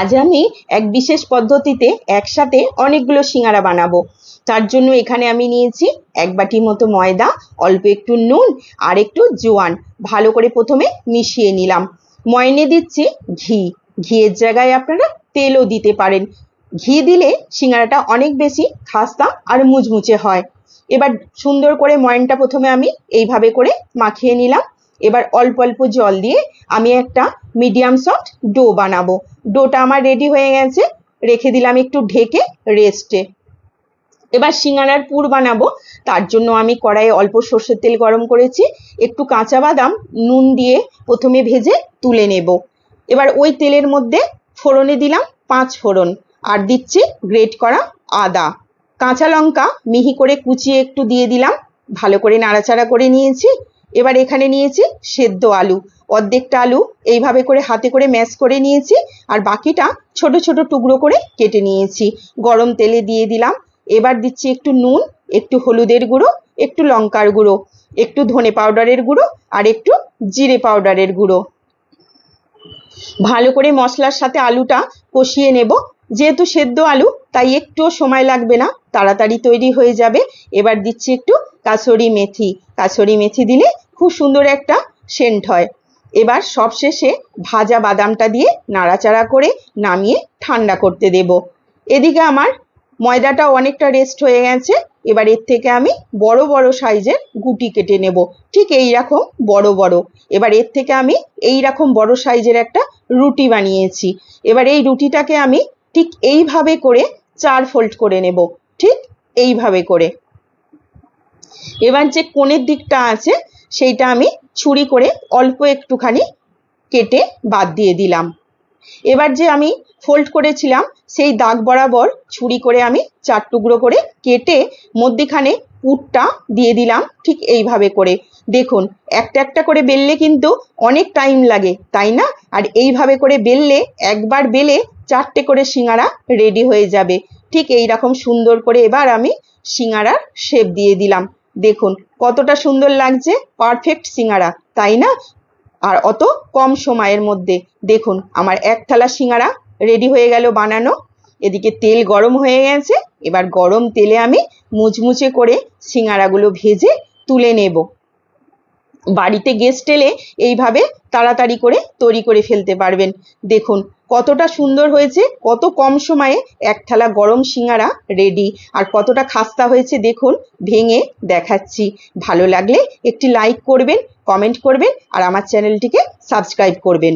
আজ আমি এক বিশেষ পদ্ধতিতে একসাথে অনেকগুলো সিঙ্গারা বানাবো। তার জন্য এখানে আমি নিয়েছি এক বাটি মতো ময়দা, অল্প একটু নুন, আর একটু জোয়ান। ভালো করে প্রথমে মিশিয়ে নিলাম। ময়নে দিচ্ছি ঘি। ঘিয়ের জায়গায় আপনারা তেলও দিতে পারেন। ঘি দিলে সিঙ্গারাটা অনেক বেশি খাস্তা আর মুচমুচে হয়। এবার সুন্দর করে ময়নটা প্রথমে আমি এইভাবে করে মাখিয়ে নিলাম। এবার অল্প অল্প জল দিয়ে আমি একটা মিডিয়াম সফট ডো বানাবো। ডোটা আমার রেডি হয়ে গেছে। রেখে দিলাম একটু ঢেকে রেস্টে এবার সিঙ্গারার পুর বানাবো। তার জন্য আমি কড়াইয়ে অল্প সর্ষের তেল গরম করেছি। একটু কাঁচা বাদাম, নুন দিয়ে প্রথমে ভেজে তুলে নেব। এবার ওই তেলের মধ্যে ফোড়নে দিলাম পাঁচ ফোড়ন আর দিচ্ছি গ্রেট করা আদা। কাঁচা লঙ্কা মিহি করে কুচিয়ে একটু দিয়ে দিলাম। ভালো করে নাড়াচাড়া করে নিয়েছি। এবার এখানে নিয়েছি সেদ্ধ আলু। অর্ধেকটা আলু এইভাবে করে হাতে করে ম্যাশ করে নিয়েছি আর বাকিটা ছোট ছোট টুকরো করে কেটে নিয়েছি। গরম তেলে দিয়ে দিলাম। এবার দিচ্ছি একটু নুন, একটু হলুদের গুঁড়ো, একটু লঙ্কার গুঁড়ো, একটু ধনে পাউডারের গুঁড়ো আর একটু জিরে পাউডারের গুঁড়ো। ভালো করে মশলার সাথে আলুটা কষিয়ে নেব। যেহেতু সেদ্ধ আলু, তাই একটুও সময় লাগবে না। তাড়াতাড়ি তৈরি হয়ে যাবে। এবার দিচ্ছি একটু কাসরি মেথি। কাসরি মেথি দিলে খুব সুন্দর একটা সেন্ট হয়। এবার সবশেষে ভাজা বাদামটা দিয়ে নাড়াচাড়া করে নামিয়ে ঠান্ডা করতে দেব। এদিকে আমার ময়দাটা অনেকটা রেস্ট হয়ে গেছে। এবার এর থেকে আমি বড় বড় সাইজের গুটি কেটে নেব। ঠিক এই রকম বড় বড়। এবার এর থেকে আমি এই রকম বড় সাইজের একটা রুটি বানিয়েছি। এবার এই রুটিটাকে আমি ঠিক এইভাবে করে চার ফোল্ড করে নেব। ঠিক এইভাবে করে। এবার যে কোণের দিকটা আছে সেইটা আমি ছুরি করে অল্প একটুখানি কেটে বাদ দিয়ে দিলাম। এবার যে আমি ফোল্ড করেছিলাম, সেই দাগ বরাবর ছুরি করে আমি চার টুকরো করে কেটে মধ্যিখানে পুরটা দিয়ে দিলাম ঠিক এইভাবে করে। দেখুন, একটা একটা করে বেললে কিন্তু অনেক টাইম লাগে, তাই না? আর এইভাবে করে বেললে, একবার বেলে চারটে করে সিঙ্গারা রেডি হয়ে যাবে। ঠিক এই রকম সুন্দর করে এবার আমি সিঙ্গারার শেপ দিয়ে দিলাম। দেখুন, কতটা সুন্দর লাগছে পারফেক্ট সিঙ্গারা, তাই না? আর অত কম সময়ের মধ্যে, দেখুন, আমার এক থালা সিঙ্গারা রেডি হয়ে গেল বানানো। এদিকে তেল গরম হয়ে গেছে, এবার গরম তেলে আমি মুচমুচে করে সিঙ্গারাগুলো ভেজে তুলে নেব। বাড়িতে গেস্ট এলে এইভাবে তাড়াতাড়ি করে তৈরি করে ফেলতে পারবেন। দেখুন, কতটা সুন্দর হয়েছে, কত কম সময়ে এক থালা গরম সিঙ্গারা রেডি আর কতটা খাস্তা হয়েছে দেখুন, ভেঙে দেখাচ্ছি। ভালো লাগলে একটি লাইক করবেন কমেন্ট করবেন, আর আমার চ্যানেলটিকে সাবস্ক্রাইব করবেন।